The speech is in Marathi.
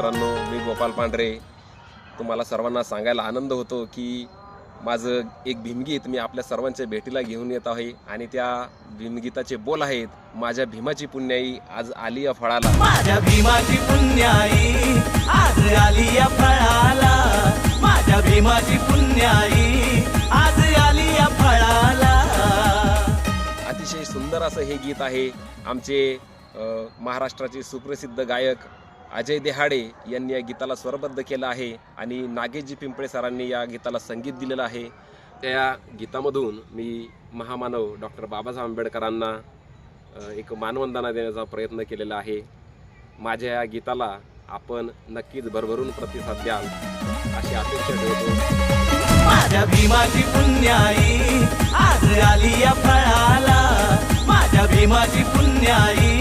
गोपाल पांढरे. तुम्हाला सर्वांना सांगायला आनंद होतो की माझं एक भीमगीत मी आपल्या सर्वांच्या भेटीला घेऊन येत आहे आणि त्या भीमगीताचे बोल आहेत माझ्या भीमाची पुण्याई आज आली या फळाला. माझ्या भीमाची पुण्याई आज आली या फळाला. माझ्या भीमाची पुण्याई आज आली या फळाला. अतिशय सुंदर असं हे गीत आहे आमचे महाराष्ट्राचे सुप्रसिद्ध गायक अजय देहाडे यांनी या गीताला स्वरबद्ध केलं आहे आणि नागेशजी पिंपळे सरांनी या गीताला संगीत दिलेलं आहे. त्या गीतामधून मी महामानव डॉक्टर बाबासाहेब आंबेडकरांना एक मानवंदना देण्याचा प्रयत्न केलेला आहे. माझ्या या गीताला आपण नक्कीच भरभरून प्रतिसाद द्याल अशी अपेक्षा ठेवतो. माझ्या भीमाची पुण्याई आज आली या फळाला. माझ्या भीमाची पुण्याई